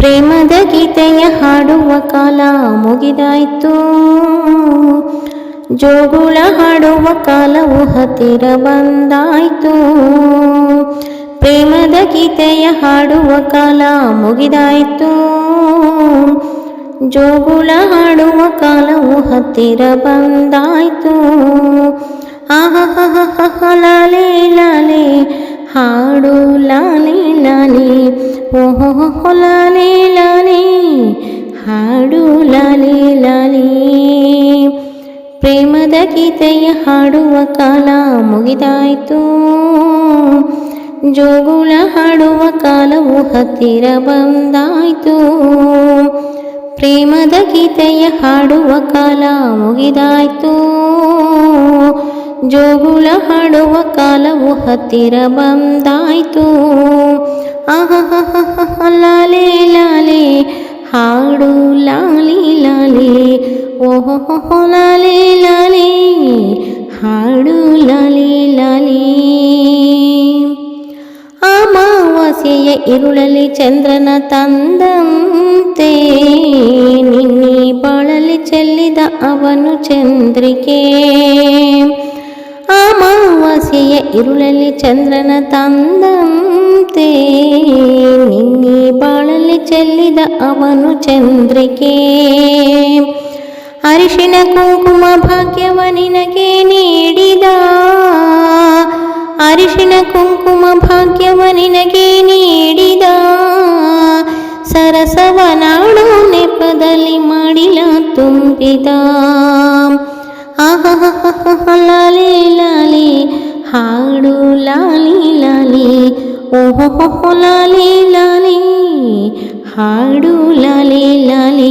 ಪ್ರೇಮದ ಗೀತೆಯ ಹಾಡುವ ಕಾಲ ಮುಗಿದಾಯ್ತು. ಜೋಗುಳ ಹಾಡುವ ಕಾಲವು ಹತ್ತಿರ ಬಂದಾಯಿತು. ಪ್ರೇಮದ ಗೀತೆಯ ಹಾಡುವ ಕಾಲ ಮುಗಿದಾಯ್ತು. ಜೋಗುಳ ಹಾಡುವ ಕಾಲವು ಹತ್ತಿರ ಬಂದಾಯ್ತು. ಹಾ, ಲಾಲೆ ಲಾಲೆ ಹಾಡು ಲಾಲಿ ಲಾಲೆ, ಓಹೋ ಲಾಲೆ ಲಾಲೆ, ಹಾಡು ಲಾಲಿ ಲಾಲಿ. ಪ್ರೇಮದ ಗೀತೆಯ ಹಾಡುವ ಕಾಲ ಮುಗಿದಾಯಿತು. ಜೋಗುಳ ಹಾಡುವ ಕಾಲವು ಹತ್ತಿರ ಬಂದಾಯಿತು. ಪ್ರೇಮದ ಗೀತೆಯ ಹಾಡುವ ಕಾಲ ಮುಗಿದಾಯ್ತು. ಜೋಗುಳ ಹಾಡುವ ಕಾಲವು ಹತ್ತಿರ ಬಂದಾಯ್ತು. ಆಹಾ ಲಾಲೆ ಲಾಲೆ, ಹಾಡು, ಲಾಲಿ, ಲಾಲೆ, ಓಹೋ ಲಾಲೆ ಲಾಲೆ, ಹಾಡು, ಲಾಲಿ ಲಾಲಿ. ಅಮಾವಾಸ್ಯೆಯ ಇರುಳಲಿ ಚಂದ್ರನ ತಂದಂತೆ, ನಿನ್ನೆ ಬಾಳಲಿ ಚೆಲ್ಲಿದ ಅವನು ಚಂದ್ರಿಕೆ. ಅಮಾವಾಸ್ಯೆಯ ಇರುಳಲ್ಲಿ ಚಂದ್ರನ ತಂದಂತೆ, ನಿನ್ನೆ ಬಾಳಲ್ಲಿ ಚೆಲ್ಲಿದ ಅವನು ಚಂದ್ರಿಕೆ. ಅರಿಶಿನ ಕುಂಕುಮ ಭಾಗ್ಯವ ನಿನಗೆ ನೀಡಿದ, ಅರಿಶಿನ ಕುಂಕುಮ ಭಾಗ್ಯವ ನಿನಗೆ ನೀಡಿದ, ಸರಸವ ನಾಡು ನೆಪದಲ್ಲಿ ಮಾಡಿಲ ತುಂಬಿದ. ಲಾಲಿ ಲಾಲಿ, ಹಾಡು, ಲಾಲಿ ಲಾಲಿ ಓಹೋ ಲಾಲಿ ಲಾಲಿ, ಹಾಡು, ಲಾಲಿ ಲಾಲಿ.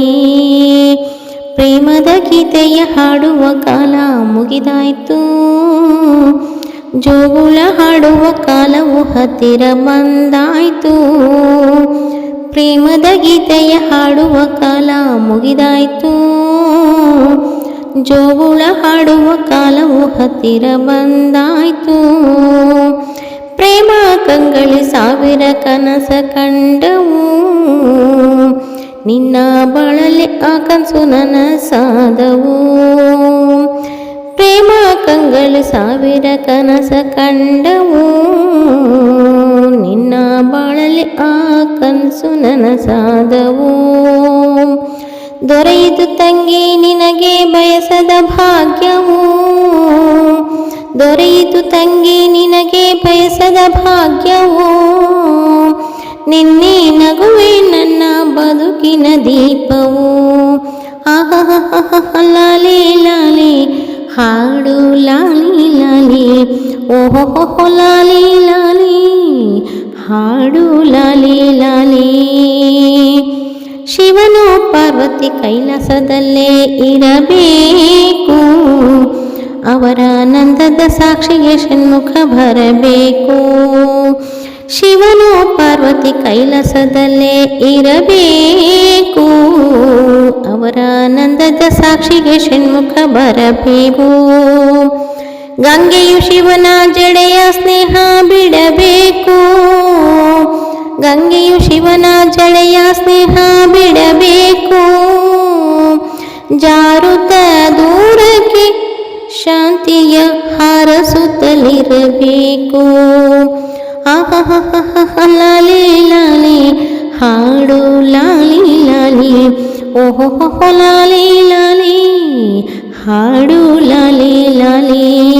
ಪ್ರೇಮದ ಗೀತೆಯ ಹಾಡುವ ಕಾಲ ಮುಗಿದಾಯಿತು. ಜೋಗುಳ ಹಾಡುವ ಕಾಲವು ಹತ್ತಿರ ಬಂದಾಯಿತು. ಪ್ರೇಮದ ಗೀತೆಯ ಹಾಡುವ ಕಾಲ ಮುಗಿದಾಯ್ತು. ಜೋಗುಳ ಹಾಡುವ ಕಾಲವು ಹತ್ತಿರ ಬಂದಾಯ್ತು. ಪ್ರೇಮ ಕಂಗಳಿ ಸಾವಿರ ಕನಸ ಕಂಡವು. ನಿನ್ನ ಬಳಲಿ ಆ ಕನಸು ನನಸಾದವು. ಪ್ರೇಮ ಕಂಗಳು ಸಾವಿರ ಕನಸ ಕಂಡವು. ನಿನ್ನ ಬಾಳಲಿ ಆ ಕನಸು ನನಸಾದವು. ದೊರೆಯಿತು ತಂಗಿ, ನಿನಗೆ ಬಯಸದ ಭಾಗ್ಯವು. ದೊರೆಯಿತು ತಂಗಿ, ನಿನಗೆ ಬಯಸದ ಭಾಗ್ಯವು. ನಿನ್ನೆ ನಗುವೆ ನನ್ನ ಬದುಕಿನ ದೀಪವು. ಆಹಾ ಲಾಲಿ ಲಾಲಿ, ಹಾಡು, ಲಾಲಿ ಲಾಲಿ. ಓಹೋ, ಲಾಲಿ ಲಾಲಿ, ಹಾಡು, ಲಾಲಿ ಲಾಲಿ. ಶಿವನು ಪಾರ್ವತಿ ಕೈಲಾಸದಲ್ಲೇ ಇರಬೇಕು. ಅವರ ನಂದದ ಸಾಕ್ಷಿಗೆ ಷಣ್ಮುಖ ಬರಬೇಕು. ಶಿವನು ಪಾರ್ವತಿ ಕೈಲಾಸದಲ್ಲೇ ಇರಬೇಕು. ಅವರ ನಂದದ ಸಾಕ್ಷಿಗೆ ಷಣ್ಮುಖ ಬರಬೇಕು. ಗಂಗೆಯು ಶಿವನ ಜಡೆಯ ಸ್ನೇಹ ಬಿಡಬೇಕು. ಗಂಗೆಯು ಶಿವನ ಜಳೆಯ ಸ್ನೇಹ ಬಿಡಬೇಕು. ಜಾರುತ್ತ ದೂರಕ್ಕೆ ಶಾಂತಿಯ ಹಾರಸುತ್ತಲಿರಬೇಕು ಲಾಲಿ ಲಾಲಿ, ಹಾಡು, ಲಾಲಿ ಲಾಲಿ. ಓಹೋ, ಲಾಲಿ ಲಾಲಿ, ಹಾಡು, ಲಾಲಿ ಲಾಲಿ.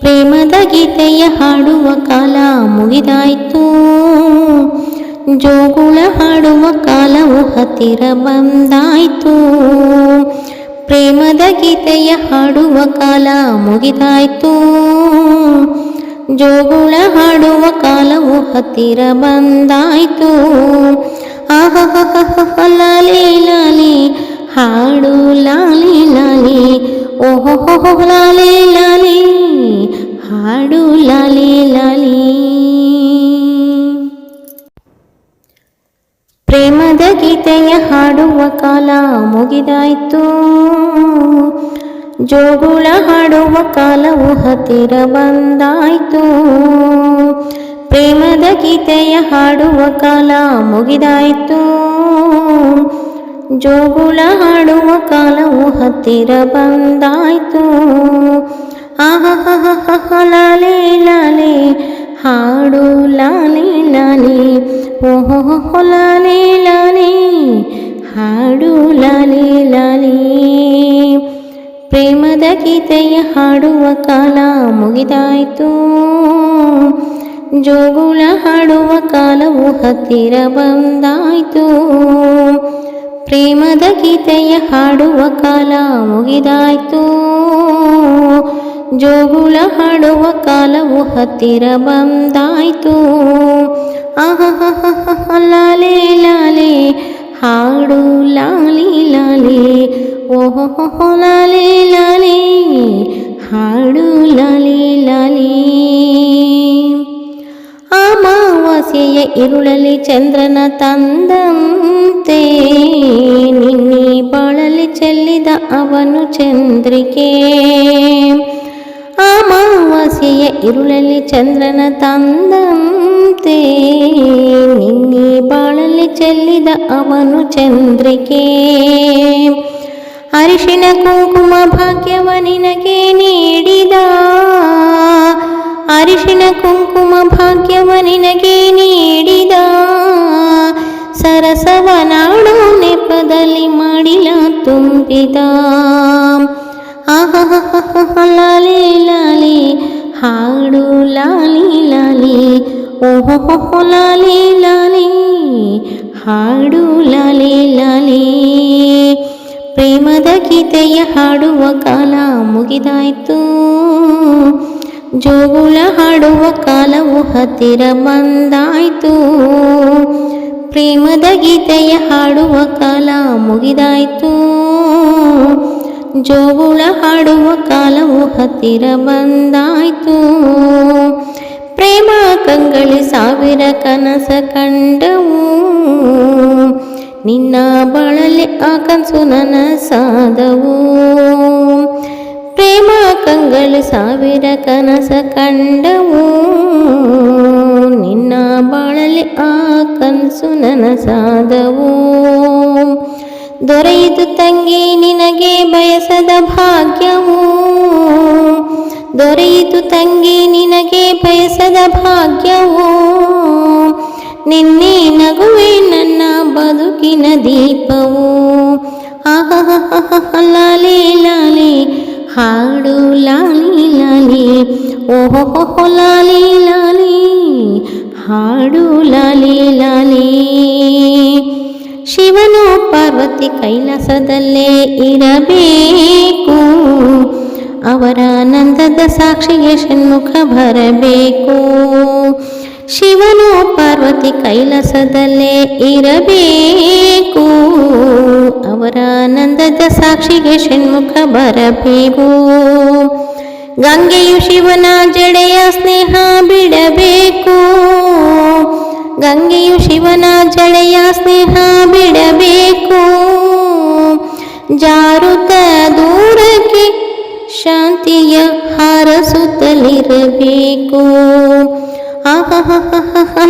ಪ್ರೇಮದ ಗೀತೆಯ ಹಾಡುವ ಕಾಲ ಮುಗಿದಾಯ್ತು. ಜೋಗುಳ ಹಾಡುವ ಕಾಲವು ಹತ್ತಿರ ಬಂದಾಯ್ತು. ಪ್ರೇಮದ ಗೀತೆಯ ಹಾಡುವ ಕಾಲ ಮುಗಿದಾಯ್ತು. ಜೋಗುಳ ಹಾಡುವ ಕಾಲವು ಹತ್ತಿರ ಬಂದಾಯ್ತು. ಆಹ ಲಾಲಿ ಲಾಲಿ, ಹಾಡು, ಲಾಲಿ ಲಾಲಿ, ಓಹೋ ಲಾಲಿ ಲಾಲಿ, ಹಾಡು, ಲಾಲಿ ಲಾಲಿ. ಪ್ರೇಮದ ಗೀತೆಯ ಹಾಡುವ ಕಾಲ ಮುಗಿದಾಯಿತು. ಜೋಗುಳ ಹಾಡುವ ಕಾಲವು ಹತ್ತಿರ ಬಂದಾಯಿತು. ಪ್ರೇಮದ ಗೀತೆಯ ಹಾಡುವ ಕಾಲ ಮುಗಿದಾಯಿತು. ಜೋಗುಳ ಹಾಡುವ ಕಾಲವು ಹತ್ತಿರ ಬಂದಾಯ್ತು. ಆಹಾ ಲಾಲೆ ಲಾಲೆ ಹಾಡು, ಲಾಲಿ ಲಾಲಿ, ಓಹೋ ಲಾಲೆ, ಲಾಲಿ, ಹಾಡು, ಲಾಲಿ ಲಾಲಿ. ಪ್ರೇಮದ ಗೀತೆಯ ಹಾಡುವ ಕಾಲ ಮುಗಿದಾಯಿತು. ಜೋಗುಳ ಹಾಡುವ ಕಾಲವು ಹತ್ತಿರ ಬಂದಾಯಿತು. ಪ್ರೇಮದ ಗೀತೆಯ ಹಾಡುವ ಕಾಲ ಮುಗಿದಾಯಿತು. ಜೋಗುಳ ಹಾಡುವ ಕಾಲವು ಹತ್ತಿರ ಬಂದಾಯಿತು. ಆಹಾ ಲಾಲೆ ಲಾಲೆ, ಹಾಡು, ಲಾಲಿ, ಲಾಲೆ, ಓಹೋ ಲಾಲೆ ಲಾಲೆ, ಹಾಡು, ಲಾಲಿ ಲಾಲಿ. ಅಮಾವಾಸ್ಯೆಯ ಇರುಳಲಿ ಚಂದ್ರನ ತಂದಂತೆ, ನಿನ್ನೆ ಬಾಳಲಿ ಚೆಲ್ಲಿದ ಅವನು ಚಂದ್ರಿಕೆ. ಅಮಾವಾಸ್ಯೆಯ ಇರುಳಲ್ಲಿ ಚಂದ್ರನ ತಂದಂತೆ, ನಿನ್ನೆ ಬಾಳಲ್ಲಿ ಚೆಲ್ಲಿದ ಅವನು ಚಂದ್ರಿಕೆ. ಅರಿಶಿನ ಕುಂಕುಮ ಭಾಗ್ಯವ ನಿನಗೆ ನೀಡಿದ, ಅರಿಶಿನ ಕುಂಕುಮ ಭಾಗ್ಯವ ನಿನಗೆ ನೀಡಿದ, ಸರಸವ ನಾಡು ನೆಪದಲ್ಲಿ ಮಾಡಿಲ ತುಂಬಿದ. ಲಾಲಿ ಲಾಲಿ, ಹಾಡು, ಲಾಲಿ ಲಾಲಿ ಓಹೋ ಲಾಲಿ ಲಾಲಿ, ಹಾಡು, ಲಾಲಿ ಲಾಲಿ. ಪ್ರೇಮದ ಗೀತೆಯ ಹಾಡುವ ಕಾಲ ಮುಗಿದಾಯಿತು. ಜೋಗುಳ ಹಾಡುವ ಕಾಲವು ಹತ್ತಿರ ಬಂದಾಯಿತು. ಪ್ರೇಮದ ಗೀತೆಯ ಹಾಡುವ ಕಾಲ ಮುಗಿದಾಯಿತು. ಜೋಗುಳ ಹಾಡುವ ಕಾಲವು ಹತ್ತಿರ ಬಂದಾಯಿತು. ಪ್ರೇಮ ಕಂಗಳಿ ಸಾವಿರ ಕನಸ ಕಂಡವು. ನಿನ್ನ ಬಳಲಿ ಆ ಕನಸು ನನಸಾದವು. ಪ್ರೇಮ ಕಂಗಳಿ ಸಾವಿರ ಕನಸ ಕಂಡವು. ನಿನ್ನ ಬಾಳಲಿ ಆ ಕನಸು ನನಸಾದವು. ದೊರೆಯಿತು ತಂಗಿ, ನಿನಗೆ ಬಯಸದ ಭಾಗ್ಯವು. ದೊರೆಯಿತು ತಂಗಿ, ನಿನಗೆ ಬಯಸದ ಭಾಗ್ಯವು. ನಿನ್ನೆ ನಗುವೆ ನನ್ನ ಬದುಕಿನ ದೀಪವು. ಆಹ ಲಾಲಿ ಲಾಲಿ, ಹಾಡು, ಲಾಲಿ ಲಾಲಿ. ಓಹೋ, ಲಾಲಿ ಲಾಲಿ, ಹಾಡು, ಲಾಲಿ ಲಾಲಿ. ಶಿವನು ಪಾರ್ವತಿ ಕೈಲಾಸದಲ್ಲೇ ಇರಬೇಕು. ಅವರ ಆನಂದದ ಸಾಕ್ಷಿಗೆ ಷಣ್ಮುಖ ಬರಬೇಕು. ಶಿವನು ಪಾರ್ವತಿ ಕೈಲಾಸದಲ್ಲೇ ಇರಬೇಕು. ಅವರ ಆನಂದದ ಸಾಕ್ಷಿಗೆ ಷಣ್ಮುಖ ಬರಬೇಕು. ಗಂಗೆಯು ಶಿವನ ಜಡೆಯ ಸ್ನೇಹ ಬಿಡಬೇಕು. ಗಂಗೆಯು ಶಿವನ ಜಡೆಯ ಸ್ನೇಹ ಬಿಡಬೇಕು. ಜಾರುತ್ತ ದೂರಕ್ಕೆ ಶಾಂತಿಯ ಹಾರಸುತ್ತಲಿರಬೇಕು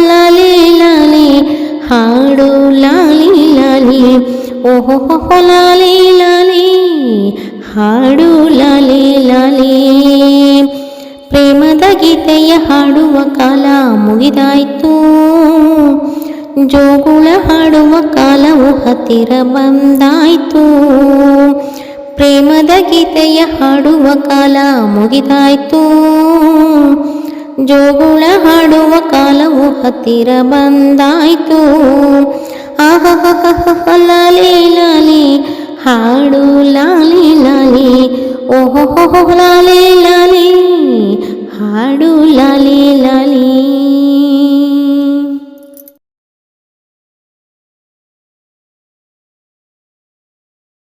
ಲಾಲಿ ಲಾಲಿ, ಹಾಡು, ಲಾಲಿ ಲಾಲಿ. ಓಹೋ ಲಾಲಿ ಲಾಲಿ, ಹಾಡು, ಲಾಲಿ ಲಾಲಿ. ಪ್ರೇಮದ ಗೀತೆಯ ಹಾಡುವ ಕಾಲ ಮುಗಿದಾಯಿತು. ಜೋಗುಳ ಹಾಡುವ ಕಾಲವು ಹತ್ತಿರ ಬಂದಾಯ್ತು. ಪ್ರೇಮದ ಗೀತೆಯ ಹಾಡುವ ಕಾಲ ಮುಗಿದಾಯ್ತು. ಜೋಗುಳ ಹಾಡುವ ಕಾಲವು ಹತ್ತಿರ ಬಂದಾಯ್ತು. ಆಹ ಲಾಲಿ ಲಾಲಿ, ಹಾಡು, ಲಾಲಿ ಲಾಲಿ, ಓಹೋ ಲಾಲಿ ಲಾಲಿ, ಹಾಡು, ಲಾಲಿ ಲಾಲಿ.